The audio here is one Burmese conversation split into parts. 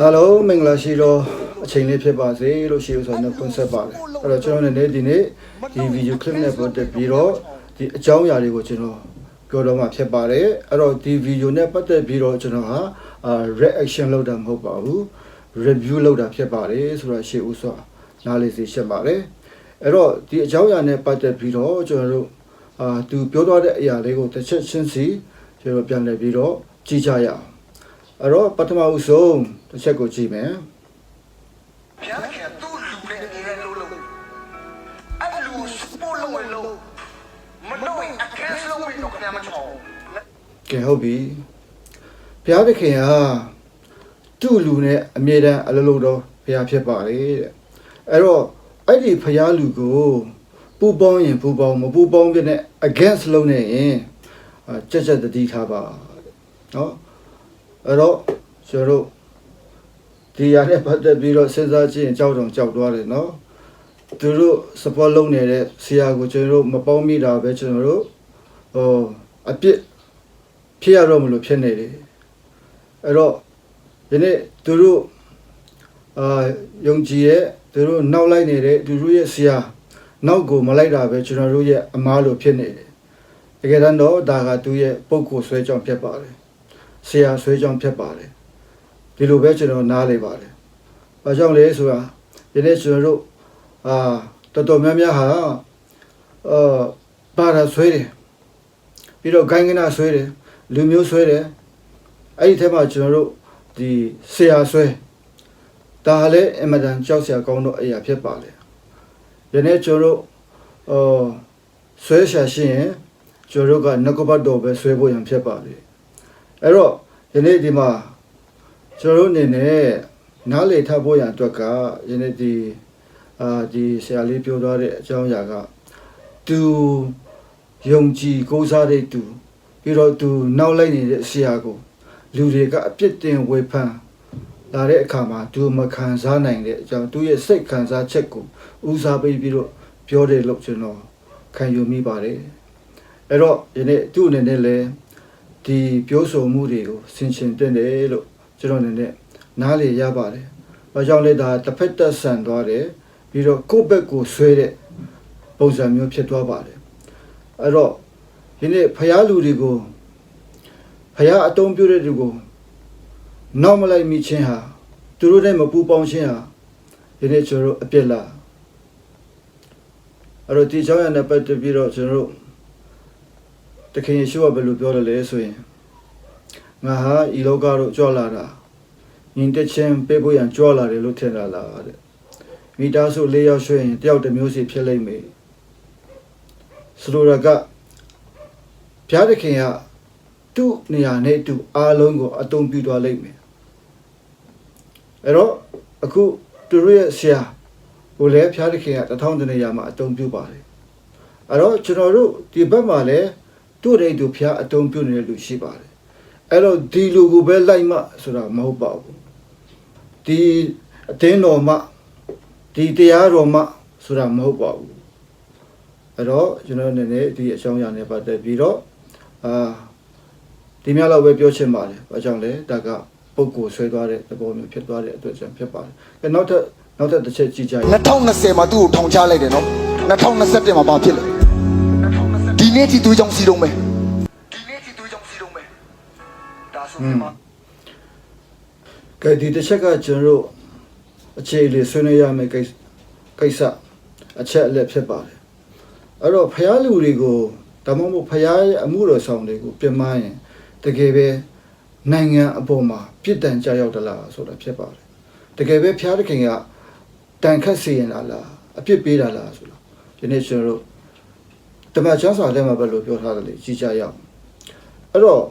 အားလုံးမင်္ဂလာရှိတော့အချိန်လေးဖြစ်ပါစေလို့ရှိလို့ဆိုတော့ concept ပါတယ်အဲ့တော့ကျွန်တော်လည်းဒီနေ့ဒီ video clip နဲ့ပတ်သက်ပြီးတော့ဒီအကြောင်းအရာတွေကိုကျွန်တော်ပြောတော့မှာဖြစ်ပါတယ်အဲ့တော့ဒီ video နဲ့ပတ်သက်ပြီးတော့ကျွန်တော်ဟာအာ reaction လုပ်တာမဟုတ်ပါဘူး review လုပ်တာဖြစ်ပါတယ်ဆိုတော့ရှေ့ဦးစွာနားလေးစီရှင်းပါတယ်အဲ့တော့ဒီအကြောင်းအရာနဲ့ပတ်သက်ပြီးတော့ကျွန်တော်တို့အာသူပြောသွားတဲ့အရာလေးကိုတစ်ချက်ချင်းစီကျွန်တော်ပြန်လည်ပြီးတော့ကြည့်ကြရအောင် အဲ့တော့ပထမဦးဆုံးတစ်ချက်ကိုကြည့်မယ်ဘုရားသခင်ကသူ့လူနဲ့အရင်လုံးလုံးအဲ့လူစပိုးလုံးဝလုံးမတော့ရင်အခန်းစလုံးပြီးတော့ခင်ဗျာမချောင်းကဲဟုတ်ပြီဘုရားသခင်ဟာသူ့လူနဲ့အမြဲတမ်းအလုံးလုံးတော့ဘုရားဖြစ်ပါလေတဲ့အဲ့တော့အဲ့ဒီဘုရားလူကိုပူပေါင်းရင်ပူပေါင်းမပူပေါင်းပြတဲ့ against လုံးနေရင်အာကြက်ကြက်တတိထားပါတဲ့နော် အဲ့တော့ကျွန်တော်တို့ဒီရတဲ့ပတ်သက်ပြီးတော့စဉ်းစားကြည့်ရင်ကြောက်တော့ကြောက်သွားတယ်နော်သူတို့ support လုပ်နေတဲ့ဆရာကိုကျွန်တော်တို့မပေါင်းမိတာပဲကျွန်တော်တို့ဟိုအပြစ်ဖြစ်ရတော့မလို့ဖြစ်နေတယ်အဲ့တော့ဒီနေ့သူတို့အာယုံကြည်ရဲ့သူတို့နောက်လိုက်နေတဲ့သူတို့ရဲ့ဆရာနောက်ကိုမလိုက်တာပဲကျွန်တော်တို့ရဲ့အမားလိုဖြစ်နေတယ်တကယ်တမ်းတော့ဒါကသူရဲ့ပုံကိုဆွဲကြောင်းဖြစ်ပါတယ် ဆရာဆွဲကြောင်းဖြစ်ပါတယ်ဒီလိုပဲကျွန်တော်နားလေပါတယ်ဘာကြောင့်လဲဆိုတာဒီနေ့ကျွန်တော်တို့အာတော်တော်များများဟာအာဘာသာဆွဲတယ်ပြီးတော့ဂိုင်းကနာဆွဲတယ်လူမျိုးဆွဲတယ်အဲ့ဒီထဲမှာကျွန်တော်တို့ဒီဆရာဆွဲဒါလည်းအင်မတန်ကြောက်စရာကောင်းတော့အရာဖြစ်ပါလေဒီနေ့ကျွန်တော်တို့အော်ဆွဲရှာရှိရင်ကျွန်တော်တို့ကငကပတ်တော်ပဲဆွဲဖို့ရန်ဖြစ်ပါလေ အဲ့တော့ဒီနေ့ဒီမှာကျွန်တော်တို့အနေနဲ့နားလေထပ်ဖို့ရန်အတွက်ကယနေ့ဒီအာဒီဆရာလေးပြောသွားတဲ့အကြောင်းအရာကသူယုံကြည်ကိုးစားတဲ့သူပြီးတော့သူနောက်လိုက်နေတဲ့ဆရာကိုလူတွေကအပြစ်တင်ဝေဖန်လာတဲ့အခါမှာသူမခံစားနိုင်တဲ့အကြောင်းသူရဲ့စိတ်ခံစားချက်ကိုဦးစားပေးပြီးတော့ပြောတယ်လို့ကျွန်တော်ခံယူမိပါတယ်အဲ့တော့ယနေ့သူ့အနေနဲ့လည်း ဒီပြောဆိုမှုတွေကိုဆင်ခြင်တင်တယ်လို့ကျွန်တော်အနေနဲ့နားလေရပါတယ်။ဘာကြောင့်လဲဒါတစ်ဖက်သက်ဆန်သွားတယ်ပြီးတော့ကိုယ့်ဘက်ကိုဆွဲတဲ့ပုံစံမျိုးဖြစ်သွားပါတယ်။အဲ့တော့ဒီနေ့ဖရားလူတွေကိုဖရားအတုံးပြတဲ့လူကိုနောက်မလိုက်မိခြင်းဟာသူတို့နဲ့မပူပေါင်းခြင်းဟာဒီနေ့ကျွန်တော်တို့အပြစ်လားအဲ့တော့ဒီကြောင့်ရတဲ့ပတ်သက်ပြီးတော့ကျွန်တော်တို့ တခင်ယေရှုကဘယ်လိုပြောတယ်လဲဆိုရင်ငါဟာဤလောကတို့ကြွလာတာညီတက်ချင်းပေးဖို့ရန်ကြွလာတယ်လို့ထင်တာလားတဲ့မိသားစု၄ယောက်ရွှေ့ရင်တယောက်တစ်မျိုးစီဖြစ်လိမ့်မယ်ဆိုလိုတာကဘုရားသခင်ကသူ့နေရာနဲ့သူအားလုံးကိုအတုံးပြသွားလိမ့်မယ်အဲ့တော့အခုသူတို့ရဲ့ဆရာဟိုလည်းဘုရားသခင်ကတထောင်တနေရာမှာအတုံးပြပါတယ်အဲ့တော့ကျွန်တော်တို့ဒီဘက်မှာလည်း သူ့ရဲ့သူဘုရားအတုံးပြနေတဲ့လူရှိပါတယ်အဲ့တော့ဒီလူကိုပဲလိုက်မှဆိုတာမဟုတ်ပါဘူးဒီအတင်းတော်မှဒီတရားတော်မှဆိုတာမဟုတ်ပါဘူးအဲ့တော့ကျွန်တော်အနေနဲ့ဒီအကြောင်းအရာနဲ့ပတ်သက်ပြီးတော့အာဒီများတော့ပဲပြောချင်ပါတယ်။ဘာကြောင့်လဲ။ဒါကပုဂ္ဂိုလ်ဆွဲသွားတဲ့သဘောမျိုးဖြစ်သွားတဲ့အတွက်ကြောင့်ဖြစ်ပါတယ်။အဲနောက်ထပ်နောက်ထပ်တစ်ချက်ကြည့်ကြရအောင်2020မှာသူ့ကိုထောင်ချလိုက်တယ်နော်2021မှာဘာဖြစ်လဲဒီ နေ့ထိသူကြောင့်စီတော့မယ်ဒီနေ့ဒီသူကြောင့်စီတော့မယ်ဒါဆိုရင်မှ။ကဲဒီတစ်ချက်ကကျွန်တော်တို့အခြေအနေဆွေးနွေးရမယ့်ကိစ္စကိစ္စအချက်အလက်ဖြစ်ပါတယ်။အဲ့တော့ဖျားလူတွေကိုဒါမှမဟုတ်ဖျားရဲ့အမှုတော်ဆောင်တွေကိုပြင်မရင်တကယ်ပဲနိုင်ငံအပေါ်မှာပြစ်ဒဏ်ကြောက်ရောက်တလားဆိုတာဖြစ်ပါတယ်။တကယ်ပဲဖျားသခင်ကတန်ခတ်စေရင်လားလားအပြစ်ပေးတာလားဆိုတာဒီနေ့ကျွန်တော်တို့ တမန်ကျမ်းစာထဲမှာဘယ်လိုပြောထားတယ်လဲကြည့်ကြရအောင်။အဲ့တော့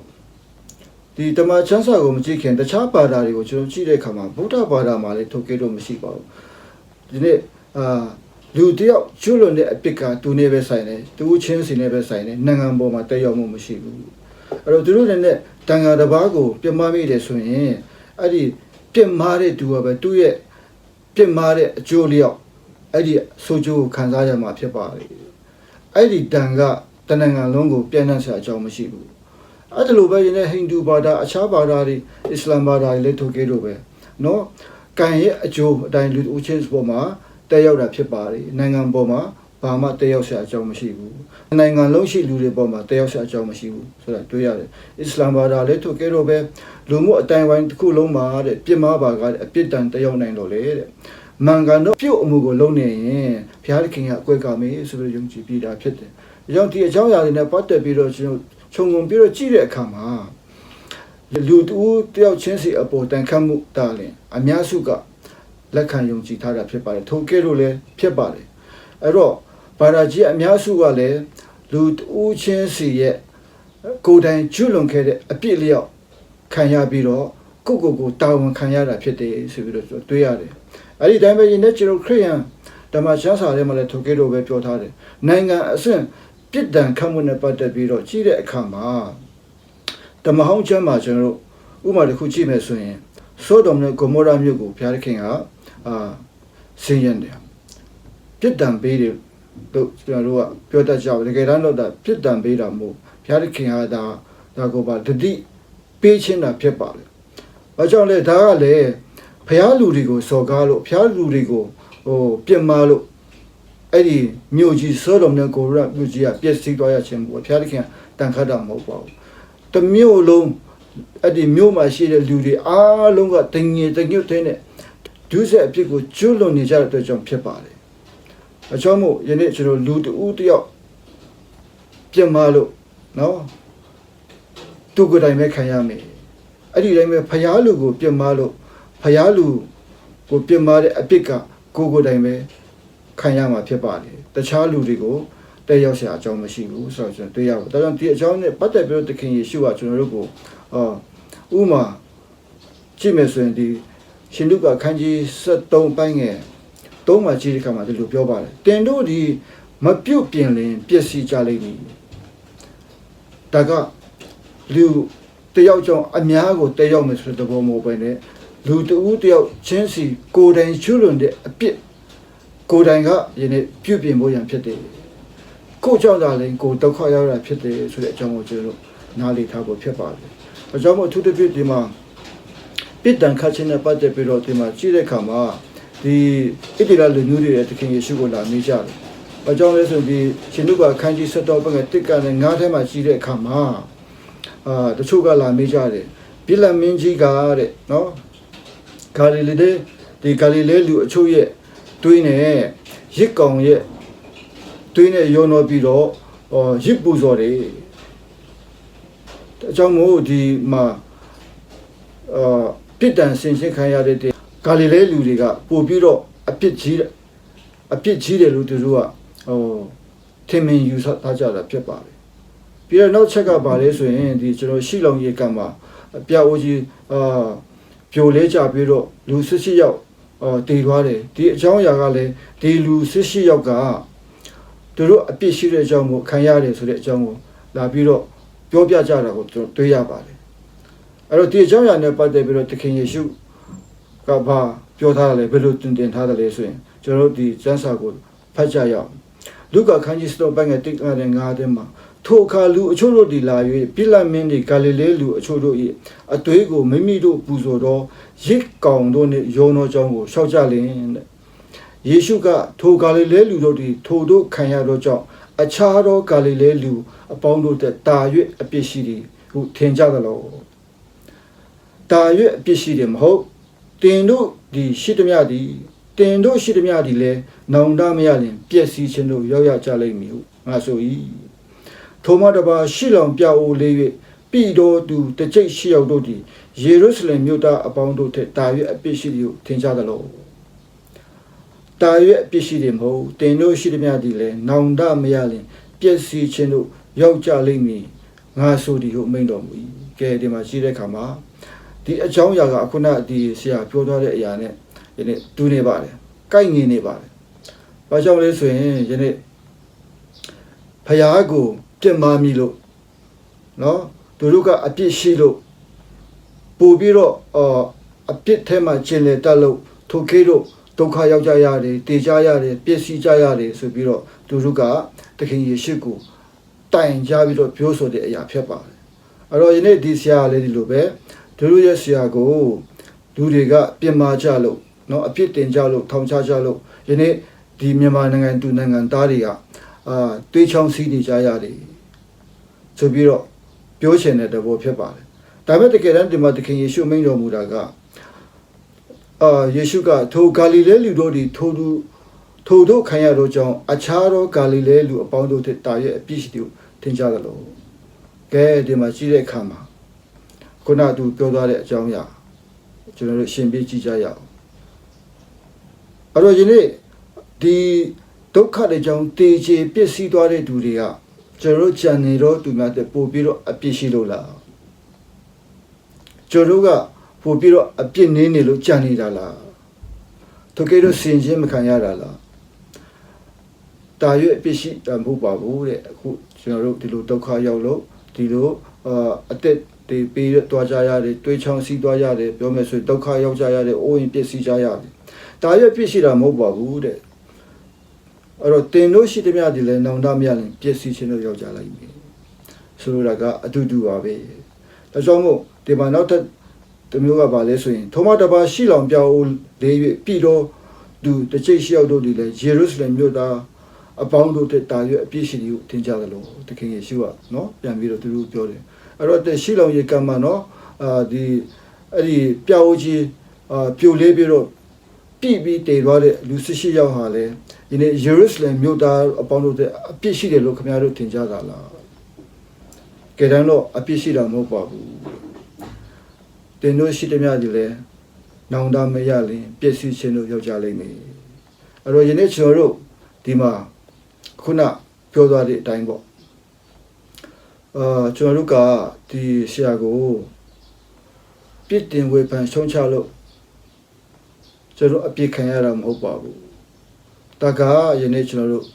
ဒီတမန်ချမ်းစာကိုမကြည့်ခင်တခြားဘာသာတွေကိုကျွန်တော်ကြည့်တဲ့အခါမှာဗုဒ္ဓဘာသာမှာလည်းထုတ်ခဲ့လို့မရှိပါဘူးဒီနေ့အာလူတယောက်ကျွလွန်တဲ့အပြစ်ကသူနဲ့ပဲဆိုင်တယ်သူချင်းစီနဲ့ပဲဆိုင်တယ်နိုင်ငံပေါ်မှာတက်ရောက်မှုမရှိဘူးအဲ့တော့သူတို့လည်းနဲ့တန်ဃာတစ်ပါးကိုပြမမိတယ်ဆိုရင်အဲ့ဒီပြစ်မှားတဲ့သူကပဲသူ့ရဲ့ပြစ်မှားတဲ့အကျိုးလျောက်အဲ့ဒီဆိုကျိုးကိုခံစားရမှာဖြစ်ပါလေ အဲ့ဒီတန်ကတဏ္ဍာလုံးကိုပြန်နှံ့ဆရာအကြောင်းမရှိဘူးအဲ့ဒါလိုပဲယနေ့ဟိန္ဒူဘာသာအခြားဘာသာတွေအစ္စလာမ်ဘာသာတွေလည်းထုတ်ခဲ့လို့ပဲနော်ကံရဲ့အကျိုးအတိုင်းလူဦးချင်းပေါ်မှာတက်ရောက်တာဖြစ်ပါတယ်နိုင်ငံပေါ်မှာဘာမှတက်ရောက်စရာအကြောင်းမရှိဘူးနိုင်ငံလုံးရှိလူတွေပေါ်မှာတက်ရောက်စရာအကြောင်းမရှိဘူးဆိုတာတွေ့ရတယ်အစ္စလာမ်ဘာသာလည်းသူကဲတော့ပဲလူမှုအတိုင်းဝိုင်းတစ်ခုလုံးမှာတဲ့ပြစ်မှားပါကအပြစ်ဒဏ်တက်ရောက်နိုင်တော့လေတဲ့ မန်ကန်တော့ပြုတ်အမှုကိုလုံနေရင်ဘုရားသခင်ကအကွက်ကမေးဆိုပြီးယုံကြည်ပြီးတာဖြစ်တယ်။အကြောင်းဒီအကြောင်းအရာတွေနဲ့ပတ်သက်ပြီးတော့ကျွန်တော်ခြုံငုံပြီးတော့ကြည့်တဲ့အခါမှာလူတူတယောက်ချင်းစီအပေါ်တန်ခတ်မှုတာလင်အများစုကလက်ခံယုံကြည်ထားတာဖြစ်ပါတယ်ထိုကဲ့လို့လည်းဖြစ်ပါတယ်အဲ့တော့ဘာသာကြီးအများစုကလည်းလူတူချင်းစီရဲ့ကိုယ်တိုင်ကျွလွန်ခဲ့တဲ့အပြစ်လျောက်ခံရပြီးတော့ကိုယ့်ကိုယ်ကိုတာဝန်ခံရတာဖြစ်တယ်ဆိုပြီးတော့တွေးရတယ် အဲ့ဒီတိုင်းပဲယင်းနဲ့ကျွန်တော်ခရိယန်ဓမ္မရှားစာထဲမှာလည်းထိုကဲ့လို့ပဲပြောထားတယ်နိုင်ငံအဆင့်ပြစ်ဒဏ်ခတ်မှုနဲ့ပတ်သက်ပြီးတော့ကြည့်တဲ့အခါမှာဓမ္မဟောင်းကျမ်းမှာကျွန်တော်တို့ဥပမာတစ်ခုကြည့်မယ်ဆိုရင်ဆိုဒုံနဲ့ဂိုမောရာမြို့ကိုဘုရားသခင်ကအာဆင်းရဲတယ်ပြစ်ဒဏ်ပေးတယ်လို့ကျွန်တော်တို့ကပြောတတ်ကြပါတကယ်တမ်းတော့ဒါပြစ်ဒဏ်ပေးတာမဟုတ်ဘုရားသခင်ကဒါဒါကိုပါတတိပေးခြင်းတာဖြစ်ပါလေ။ဘာကြောင့်လဲဒါကလေဘု ရားလူတွေကိုစော်ကားလို့ဘုရားလူတွေကိုဟိုပြစ်မှားလို့အဲ့ဒီမြို့ကြီးစောတော်နဲ့ကိုရမြို့ကြီးကပြည့်စည်သွားရခြင်းပေါ့ဘုရားသခင်တန်ခတ်တာမဟုတ်ပါဘူး။တမြို့လုံးအဲ့ဒီမြို့မှာရှိတဲ့လူတွေအားလုံးကတငြိတညွတ်တဲ့နဲ့ဒုစရိုက်အဖြစ်ကိုကျွလွန်နေကြတဲ့အတွက်ကြောင့်ဖြစ်ပါတယ်။အကြောင်းမို့ယနေ့ကျွန်တော်လူတဦးတယောက်ပြစ်မှားလို့နော်သူကိုယ်တိုင်ပဲခံရမယ်။အဲ့ဒီတိုင်းပဲဖျားလူကိုပြစ်မှားလို့ ဖယားလူကိုပြစ်မှားတဲ့အပြစ်ကကိုယ်ကိုယ်တိုင်ပဲခံရမှာဖြစ်ပါတယ်တခြားလူတွေကိုတဲ့ရောက်ရှာအကြောင်းမရှိဘူးဆိုတော့ကျွန်တော်တွေ့ရဘူးဒါကြောင့်ဒီအကြောင်းနဲ့ပတ်သက်ပြီးတော့တခင်ယေရှုကကျွန်တော်တို့ကိုဥမာကြည့်မယ်ဆိုရင်ဒီရှင်လူကခန်းကြီး73ပိုင်းငယ်သုံးမှာကြည့်တဲ့အခါမှာဒီလိုပြောပါတယ်တင်တို့ဒီမပြုတ်ပြင်လင်ပျက်စီးကြလိမ့်မည်ဒါကလူတယောက်ကြောင့်အများကိုတယောက်မယ်ဆိုတဲ့ဘောမဟုတ်ပဲね လူတဦးတယောက်ချင်းစီကိုယ်တိုင်ချွလွန်တဲ့အပြစ်ကိုယ်တိုင်ကယနေ့ပြုတ်ပြင်ဖို့ရန်ဖြစ်တယ်။ကိုယ်ကြောင့်သာလည်းကိုယ်ဒုက္ခရောက်တာဖြစ်တယ်ဆိုတဲ့အကြောင်းကိုကျွန်တော်တို့နားလည်ထားဖို့ဖြစ်ပါတယ်။အကြောင်းမို့အထူးသဖြင့်ဒီမှာပြစ်ဒဏ်ခတ်ခြင်းနဲ့ပတ်သက်ပြီးတော့ဒီမှာကြည့်တဲ့အခါမှာဒီဣတိလလူမျိုးတွေရဲ့သခင်ယေရှုကိုလာမေးကြတယ်။အကြောင်းလဲဆိုဒီရှင်လူကခန်းကြီးဆက်တော်ဘက်ကတစ်ကန်နဲ့ငါးထဲမှာကြည့်တဲ့အခါမှာအာတချို့ကလာမေးကြတယ်။ပြစ်လက်မင်းကြီးကတဲ့နော် ဂါလိလေတဲ့ဒီဂါလိလဲလူအချို့ရဲ့တွင်းနဲ့ရစ်ကောင်ရဲ့တွင်းနဲ့ရောနော်ပြီးတော့အော်ရစ်ပူဇော်တယ်အကြောင်းမို့ဒီမှာအာပြစ်ဒဏ်ဆင်ရှင်းခံရတဲ့ဂါလိလဲလူတွေကပို့ပြီးတော့အပြစ်ကြီးအပြစ်ကြီးတယ်လို့သူတို့ကဟိုထင်မြင်ယူဆထားကြတာဖြစ်ပါတယ်ပြီးတော့နောက်ချက်ကပါလဲဆိုရင်ဒီကျွန်တော်ရှိလောင်ရေကံမှာအပြအိုးကြီးအာ ပြိုလဲကြပြီးတော့လူစစ်စစ်ယောက်အာတည်သွားတယ်ဒီအကြောင်းအရာကလည်းဒီလူစစ်စစ်ယောက်ကသူတို့အပြစ်ရှိတဲ့အကြောင်းကိုခံရတယ်ဆိုတဲ့အကြောင်းကိုလာပြီးတော့ပြောပြကြတာကိုကျွန်တော်တွေ့ရပါတယ်အဲ့တော့ဒီအကြောင်းအရာနဲ့ပတ်သက်ပြီးတော့သခင်ယေရှုကဘာပြောထားတယ်လဲဘယ်လိုတင်တင်ထားတယ်လဲဆိုရင်ကျွန်တော်တို့ဒီကျမ်းစာကိုဖတ်ကြရအောင်လူကခန်းကြီးစတော့ပိုင်းကတိတ်ကတဲ့ငါးတဲ့မှာ ထိုအခါလူအချို့တို့ဒီလာ၍ပြစ်လက်မင်းဒီဂါလိလဲလူအချို့တို့၏အသွေးကိုမိမိတို့ပူဇော်သောရစ်ကောင်တို့နှင့်ယောနောကြောင်းကိုရှောက်ကြလင်တဲ့ယေရှုကထိုဂါလိလဲလူတို့သည်ထိုတို့ခံရသောကြောင့်အခြားသောဂါလိလဲလူအပေါင်းတို့တက်တာ၍အပြစ်ရှိသည်ဟုထင်ကြသလောတာ၍အပြစ်ရှိတယ်မဟုတ်တင်တို့ဒီရှိသမျှသည်တင်တို့ရှိသမျှသည်လည်းနောင်တမရလင်ပျက်စီးခြင်းတို့ရောက်ရကြလိမ့်မည်ဟုငါဆို၏ ထိုမှတပါရှိလောင်ပြအိုးလေး၍ပြည်တော်သူတစ်ကြိတ်ရှိရောက်တို့သည်ယေရုရှလင်မြို့သားအပေါင်းတို့ထက်တာ၍အပြစ်ရှိသည်ဟုထင်ကြသလောတာ၍အပြစ်ရှိတယ်မဟုတ်တင်တို့ရှိသမျှသည်လည်းနောင်တမရလင်ပျက်စီးခြင်းတို့ရောက်ကြလိမ့်မည်ငါဆိုသည်ဟုမိန့်တော်မူ၏ကဲဒီမှာရှိတဲ့ခါမှာဒီအကြောင်းအရာကအခုနဒီဆရာပြောထားတဲ့အရာနဲ့ယနေ့တူနေပါတယ်ကိုက်ငင်နေပါတယ်ဘာကြောင့်လဲဆိုရင်ယနေ့ဖယားကို ပြစ်မှားမိလို့နော်သူတို့ကအပြစ်ရှိလို့ပို့ပြီးတော့အော်အပြစ်ထဲမှာကျင်လေတက်လို့ထိုခေတို့ဒုက္ခရောက်ကြရတယ်တေကြရတယ်ပျက်စီးကြရတယ်ဆိုပြီးတော့သူတို့ကသခင်ယေရှုကိုတိုင်ကြပြီးတော့ပြောဆိုတဲ့အရာဖြစ်ပါတယ်အဲ့တော့ယနေ့ဒီဆရာလေးဒီလိုပဲသူတို့ရဲ့ဆရာကို လူတွေကပြင်မာကြလို့เนาะအပြစ်တင်ကြလို့ထောင်ချကြလို့ယနေ့ဒီမြန်မာနိုင်ငံသူနိုင်ငံသားတွေကအာတွေးချောင်းစီးနေကြရတယ် ဆိုပြီးတော့ပြောချင်တဲ့တဘောဖြစ်ပါတယ်ဒါပေမဲ့တကယ်တမ်းဒီမှာသခင်ယေရှုမိန့်တော်မူတာကအာယေရှုကထိုဂါလိလဲလူတို့ဒီထိုသူထိုတို့ခံရတော့ကြောင့်အခြားသောဂါလိလဲလူအပေါင်းတို့တဲ့တာရဲ့အပြစ်ရှိသူထင်ကြသလိုကဲဒီမှာရှိတဲ့အခါမှာခုနကသူပြောသွားတဲ့အကြောင်းအရာကျွန်တော်တို့ရှင်းပြကြည့်ကြရအောင်အဲ့တော့ယနေ့ဒီဒုက္ခတွေကြောင့်တေချေပျက်စီးသွားတဲ့သူတွေက ကျွန်တော်တို့ကြံနေတော့သူများတဲ့ပို့ပြီးတော့အပြစ်ရှိလို့လားကျွန်တော်တို့ကပို့ပြီးတော့အပြစ်နင်းနေလို့ကြံနေတာလားတကယ်တော့စင်ချင်းမခံရတာလားတာရွေ့အပြစ်ရှိတာမဟုတ်ပါဘူးတဲ့အခုကျွန်တော်တို့ဒီလိုဒုက္ခရောက်လို့ဒီလိုအာအသက်တွေပေးသွားကြရတယ်တွေးချောင်းစီးသွားရတယ်ပြောမယ်ဆိုရင်ဒုက္ခရောက်ကြရတယ်အိုးရင်ပျက်စီးကြရတယ်တာရွေ့ပြစ်ရှိတာမဟုတ်ပါဘူးတဲ့ အဲ့တော့တင်တို့ရှိသမျှဒီလဲနောင်တမရရင်ပျက်စီးခြင်းတို့ရောက်ကြလိုက်ပြီဆိုလိုတာကအတူတူပါပဲဒါကြောင့်မို့ဒီမှာနောက်ထပ်တစ်မျိုးကပါလဲဆိုရင်ထောမတပါရှိလောင်ပြောင်းလေး၍ပြည်တော်သူတစ်ချိတ်ရှိရောက်တို့ဒီလဲယေရုရှလင်မြို့သားအပေါင်းတို့တဲ့တာရွက်အပြည့်ရှိတွေကိုထင်ကြသလိုတခင်ယေရှုကနော်ပြန်ပြီးတော့သူတို့ပြောတယ်အဲ့တော့တဲ့ရှိလောင်ရေကံမှာနော်အာဒီအဲ့ဒီပြောင်းကြီးအာပြိုလေးပြီးတော့ ပြည့်ပြီးတည်သွားတဲ့လူစစ်ရှိရောက်ဟာလဲဒီနေ့ယေရုရှလင်မြို့သားအပေါင်းတို့တဲ့အပြစ်ရှိတယ်လို့ခင်ဗျားတို့ထင်ကြတာလားကဲတမ်းတော့အပြစ်ရှိတာမဟုတ်ပါဘူးတင်တို့ရှိတဲ့များဒီလဲနောင်တမရလင်ပြည့်စည်ခြင်းတို့ရောက်ကြလိမ့်မယ်အဲ့တော့ယနေ့ကျွန်တော်တို့ဒီမှာခုနပြောသွားတဲ့အတိုင်းပေါ့အာကျွန်တော်တို့ကဒီဆရာကိုပြစ်တင်ဝေဖန်ရှုံချလို့ ကျွန်တော်အပြစ်ခံရတာမဟုတ်ပါဘူး။ဒါကယနေ့ကျွန်တော်တို့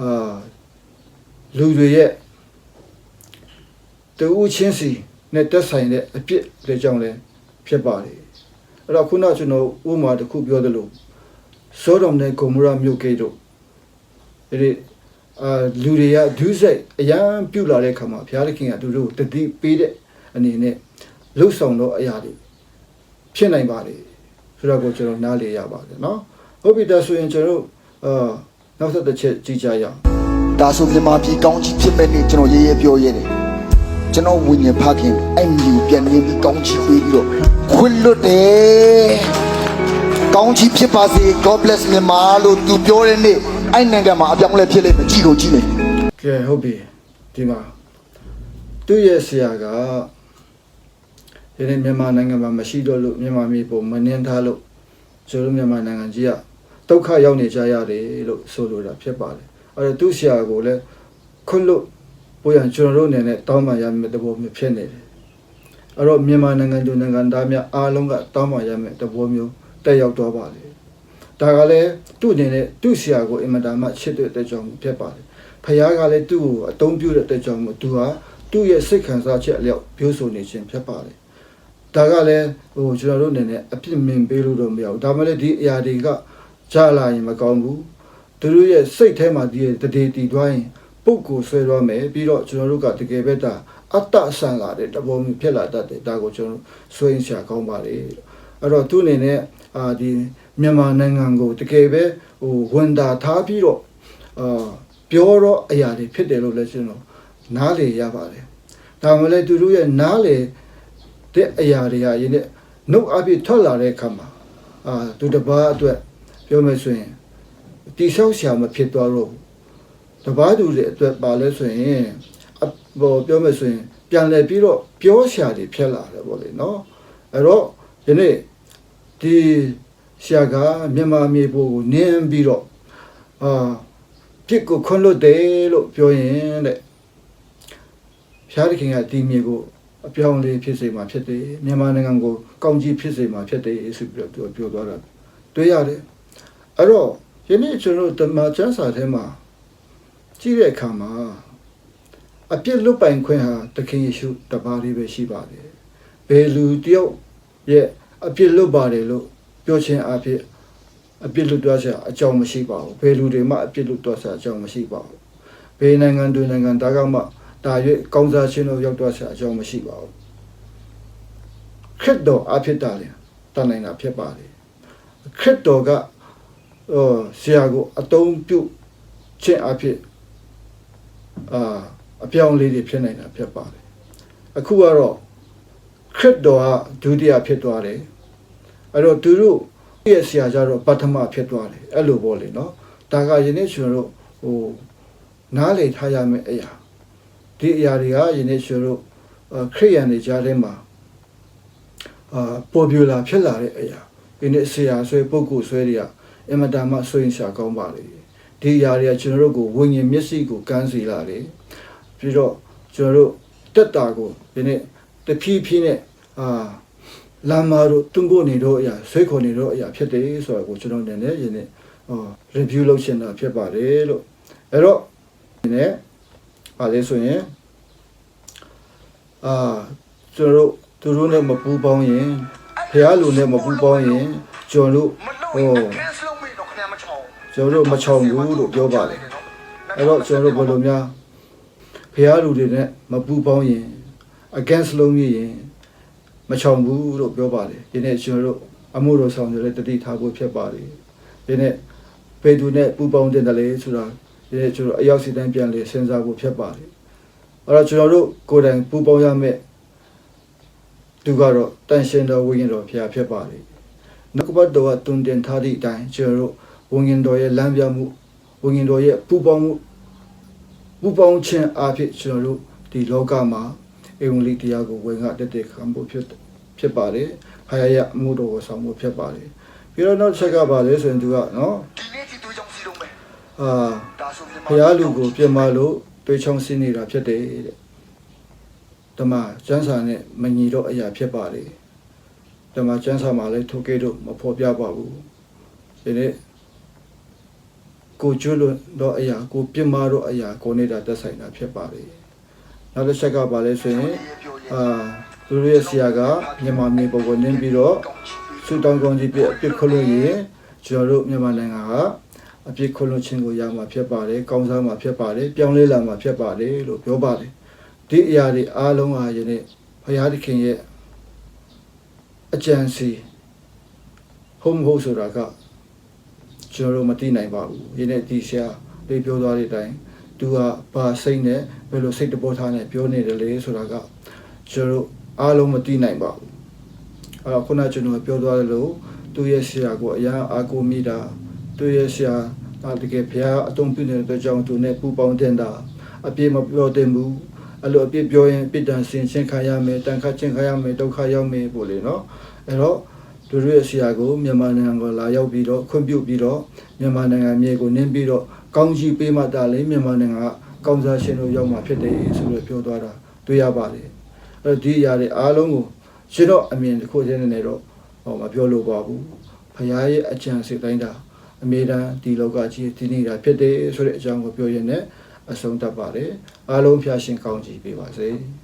အာလူတွေရဲ့တူဦးချင်းစီနဲ့တက်ဆိုင်တဲ့အပြစ်တွေကြောင့်လည်းဖြစ်ပါတယ်။အဲ့တော့ခုနကျွန်တော်ဥပမာတစ်ခုပြောသလိုစောဒုံနဲ့ဂိုမရာမြို့ကိတို့ဒီအာလူတွေကဒုစရိုက်အရန်ပြုတ်လာတဲ့ခါမှာဘုရားသခင်ကသူတို့ကိုတတိပေးတဲ့အနေနဲ့လှုပ်ဆောင်တော့အရာတွေဖြစ်နိုင်ပါလေ။ ဆိုတော့ကိုကျွန်တော်နားလေရပါတယ်เนาะဟုတ်ပြီဒါဆိုရင်ကျွန်တော်တို့အာနောက်ဆက်တစ်ချက်ကြည့်ကြရအောင် ဒါဆိုမြန်မာပြည်ကောင်းကြီးဖြစ်မဲ့နေ့ကျွန်တော်ရေးရေးပြောရဲတယ်ကျွန်တော်ဝိညာဉ်ဖခင်အဲ့မြူပြန်နေပြီးကောင်းကြီးပေးပြီးတော့ခွင့်လွတ်တယ်ကောင်းကြီးဖြစ်ပါစေ God bless မြန်မာလို့သူပြောတဲ့နေ့အဲ့နိုင်ငံမှာအပြောင်းအလဲဖြစ်လိမ့်မယ်ကြည့်ကုန်ကြည့်မယ် ကဲဟုတ်ပြီဒီမှာသူ့ရဲ့ဆရာက ဒီနေ့မြန်မာနိုင်ငံမှာမရှိတော့လို့မြန်မာပြည်ပုံမနှင်းထားလို့ကျွန်တော်တို့မြန်မာနိုင်ငံကြီးကဒုက္ခရောက်နေကြရတယ်လို့ဆိုလိုတာဖြစ်ပါတယ်အဲ့တော့သူ့ဆရာကိုလည်းခွင့်လို့ပိုရန်ကျွန်တော်တို့အနေနဲ့တောင်းပန်ရမယ့်တဘောမျိုးဖြစ်နေတယ်အဲ့တော့မြန်မာနိုင်ငံသူနိုင်ငံသားများအားလုံးကတောင်းပန်ရမယ့်တဘောမျိုးတက်ရောက်တော့ပါလေဒါကလည်းသူ့အနေနဲ့သူ့ဆရာကိုအင်မတန်မှချစ်တဲ့အတွက်ကြောင့်ဖြစ်ပါတယ်ဖခင်ကလည်းသူ့ကိုအတုံးပြုတဲ့အတွက်ကြောင့်မို့သူဟာသူ့ရဲ့စိတ်ခံစားချက်အလျောက်ပြောဆိုနေခြင်းဖြစ်ပါတယ် ဒါကလည်းဟိုကျွန်တော်တို့အနေနဲ့အပြစ်မြင်ပေးလို့တော့မရဘူးဒါမှလည်းဒီအရာတွေကကြားလာရင်မကောင်းဘူးသူတို့ရဲ့စိတ်ထဲမှာဒီတည်တည်သွားရင်ပုတ်ကိုဆွဲသွားမယ်ပြီးတော့ကျွန်တော်တို့ကတကယ်ပဲဒါအတ္တဆန်လာတဲ့တဘောမျိုးဖြစ်လာတတ်တယ်ဒါကိုကျွန်တော်ဆွေးရင်ရှာကောင်းပါလေအဲ့တော့သူအနေနဲ့အာဒီမြန်မာနိုင်ငံကိုတကယ်ပဲဟိုဝန်တာထားပြီးတော့အာပြောတော့အရာတွေဖြစ်တယ်လို့လည်းကျွန်တော်နားလေရပါတယ်ဒါမှလည်းသူတို့ရဲ့နားလေ တဲ့အရာတွေကယနေ့နှုတ်အပြည့်ထွက်လာတဲ့အခါမှာအာသူတစ်ပါးအတွက်ပြောမယ်ဆိုရင်တိဆောက်ဆရာမဖြစ်သွားတော့ဘူးတပားသူတွေအတွက်ပါလဲဆိုရင်အဘောပြောမယ်ဆိုရင် ပြန်လဲပြီးတော့ပြောဆရာတွေဖြစ်လာတယ်ဗောလေနော်အဲ့တော့ယနေ့ဒီဆရာကမြန်မာမြေပေါ်ကိုနင်းပြီးတော့အာပြစ်ကိုခွန်းလွတ်တယ်လို့ပြောရင်တဲ့ဖျားသခင်ကဒီမြေကို အပြောင်းလေးဖြစ်စေမှာဖြစ်တယ်မြန်မာနိုင်ငံကိုကောင်းကြီးဖြစ်စေမှာဖြစ်တယ်ဆိုပြီးတော့သူပြောသွားတာတွေ့ရတယ်အဲ့တော့ယနေ့ကျွန်တော်တို့ဓမ္မကျမ်းစာထဲမှာကြည့်တဲ့အခါမှာအပြစ်လွတ်ပိုင်ခွင့်ဟာသခင်ယေရှုတပါးလေးပဲရှိပါတယ်ဘယ်လူတယောက်ရဲ့အပြစ်လွတ်ပါတယ်လို့ပြောခြင်းအဖြစ်အပြစ်လွတ်သွားစရာအကြောင်းမရှိပါဘူးဘယ်လူတွေမှအပြစ်လွတ်သွားစရာအကြောင်းမရှိပါဘူးဘယ်နိုင်ငံတွေနိုင်ငံသားကမှ ဒါရွေးကောင်းစားခြင်းတို့ရောက်သွားစရာအကြောင်းမရှိပါဘူးခရစ်တော်အဖြစ်တာလေတတ်နိုင်တာဖြစ်ပါတယ်ခရစ်တော်ကဟောဆရာကိုအတုံးပြုတ်ခြင်းအဖြစ်အာအပြောင်းလေးတွေဖြစ်နိုင်တာဖြစ်ပါတယ်အခုကတော့ခရစ်တော်ကဒုတိယဖြစ်သွားတယ်အဲ့တော့သူတို့ရဲ့ဆရာကြတော့ပထမဖြစ်သွားတယ်အဲ့လိုပေါ့လေနော်ဒါကယနေ့ကျွန်တော်တို့ဟိုနားလေထားရမယ့်အရာ ဒီအရာတွေကယနေ့ကျွန်တော်တို့အာခရိယန်တွေကြားထဲမှာအာပေါ်ပြူလာဖြစ်လာတဲ့အရာဒီနေ့ဆရာဆွဲပုဂ္ဂိုလ်ဆွဲတွေကအင်မတန်မှဆွေးရင်ရှာကောင်းပါလေဒီအရာတွေကကျွန်တော်တို့ကိုဝိညာဉ်မျက်စိကိုကန်းစီလာတယ်ပြီးတော့ကျွန်တော်တို့တက်တာကိုဒီနေ့တဖြည်းဖြည်းနဲ့အာလာမာတို့တွန်းဖို့နေတော့အရာဆွဲခေါ်နေတော့အရာဖြစ်တယ်ဆိုတော့ကိုကျွန်တော်နည်းနည်းယနေ့ဟော review လုပ်ချင်တာဖြစ်ပါတယ်လို့အဲ့တော့ဒီနေ့ ပါလေဆိုရင်အာကျွန်တော်တို့သူတို့နဲ့မပူပေါင်းရင်ဖះလူနဲ့မပူပေါင်းရင်ကျွန်တော်တို့မလို့ဟို cancel လုပ်ပြီးတော့ခင်ဗျာမချောင်းကျွန်တော်တို့မချောင်ဘူးလို့ပြောပါတယ်အဲ့တော့ကျွန်တော်တို့ဘယ်လိုများဖះလူတွေနဲ့မပူပေါင်းရင် against လုံးမြည်ရင်မချောင်ဘူးလို့ပြောပါတယ်ဒီနေ့ကျွန်တော်တို့အမှုတော်ဆောင်တွေလည်းတတိထားဖို့ဖြစ်ပါတယ်ဒီနေ့ဘယ်သူနဲ့ပူပေါင်းတင်တယ်လဲဆိုတာ ဒီနေ့ကျွန်တော်အရောက်စီတိုင်းပြန်လေစဉ်းစားဖို့ဖြစ်ပါတယ်အဲ့တော့ကျွန်တော်တို့ကိုယ်တိုင်ပူပေါင်းရမယ့်သူကတော့တန်ရှင်တော်ဝိညာဉ်တော်ဖျားဖြစ်ပါတယ်နှုတ်ကပတ်တော်ကတွင်တင်ထားသည့်အတိုင်းကျွန်တော်တို့ဝိညာဉ်တော်ရဲ့လမ်းပြမှုဝိညာဉ်တော်ရဲ့ပူပေါင်းမှုပူပေါင်းခြင်းအဖြစ်ကျွန်တော်တို့ဒီလောကမှာအင်္ဂလိပ်တရားကိုဝင်ကတက်တက်ခံဖို့ဖြစ်ဖြစ်ပါတယ်။ဟာရရအမှုတော်ကိုဆောင်ဖို့ဖြစ်ပါတယ်။ပြီးတော့နောက်တစ်ချက်ကပါလဲဆိုရင်သူကနော် အာဒါဆိုပြဘုရားလူကိုပြင်မလို့တွေးချောင်းစင်းနေတာဖြစ်တယ်တဲ့ဓမ္မကျမ်းစာနဲ့မညီတော့အရာဖြစ်ပါလေဓမ္မကျမ်းစာမှာလည်းထိုကေတော့မဖော်ပြပါဘူးဒီနေ့ကိုကျွလို့တော့အရာကိုပြင်မတော့အရာကိုနေတာတက်ဆိုင်တာဖြစ်ပါလေနောက်တစ်ချက်ကပါလဲဆိုရင်အာသူတို့ရဲ့ဆရာကမြန်မာမြေပုံကိုနင်းပြီးတော့ဆူတောင်းကောင်းကြီးပြအပြစ်ခလို့ရင်ကျွန်တော်တို့မြန်မာနိုင်ငံက အပြစ်ခလို့ခြင်းကိုရမှာဖြစ်ပါတယ်ကောင်းစားမှာဖြစ်ပါတယ်ပြောင်းလဲလာမှာဖြစ်ပါတယ်လို့ပြောပါတယ်ဒီအရာတွေအားလုံးဟာယနေ့ဘုရားသခင်ရဲ့အကြံစီဟုတ်မဟုတ်ဆိုတာကကျွန်တော်တို့မသိနိုင်ပါဘူးဒီနေ့ဒီဆရာလေးပြောသွားတဲ့အတိုင်းသူကဘာစိတ်နဲ့ဘယ်လိုစိတ်တပေါ်ထားနဲ့ပြောနေတယ်လေဆိုတာကကျွန်တော်တို့အားလုံးမသိနိုင်ပါဘူးအဲ့တော့ခုနကကျွန်တော်ပြောသွားတယ်လို့သူရဲ့ဆရာကိုအရာအားကိုးမိတာ သူရဲ့ဆရာဒါတကယ်ဘုရားအတုံးပြုနေတဲ့အတွက်ကြောင့်သူနဲ့ပူပေါင်းတင်တာအပြည့်မပြောတင်ဘူးအဲ့လိုအပြည့်ပြောရင်ပြစ်ဒဏ်ဆင်ချင်းခံရမယ်တန်ခတ်ချင်းခံရမယ်ဒုက္ခရောက်မယ်ပို့လေနော်အဲ့တော့သူတို့ရဲ့ဆရာကိုမြန်မာနိုင်ငံကိုလာရောက်ပြီးတော့ခွင့်ပြုပြီးတော့မြန်မာနိုင်ငံမြေကိုနင်းပြီးတော့ကောင်းကြီးပေးမှတာလေမြန်မာနိုင်ငံကကောင်းစားရှင်တို့ရောက်မှာဖြစ်တယ်ဆိုလို့ပြောသွားတာတွေ့ရပါတယ်အဲ့တော့ဒီအရာတွေအားလုံးကိုရှင်တော့အမြင်တစ်ခုချင်းနဲ့တော့ဟောမပြောလို့ပါဘူးဖခင်ရဲ့အကြံစိတ်တိုင်းတာ အမေတန်းဒီလောကကြီးတည်နေတာဖြစ်တယ်ဆိုတဲ့အကြောင်းကိုပြောရင်းနဲ့အဆုံးသတ်ပါတယ်အားလုံးဖျားရှင်ကောင်းကြီးပေးပါစေ။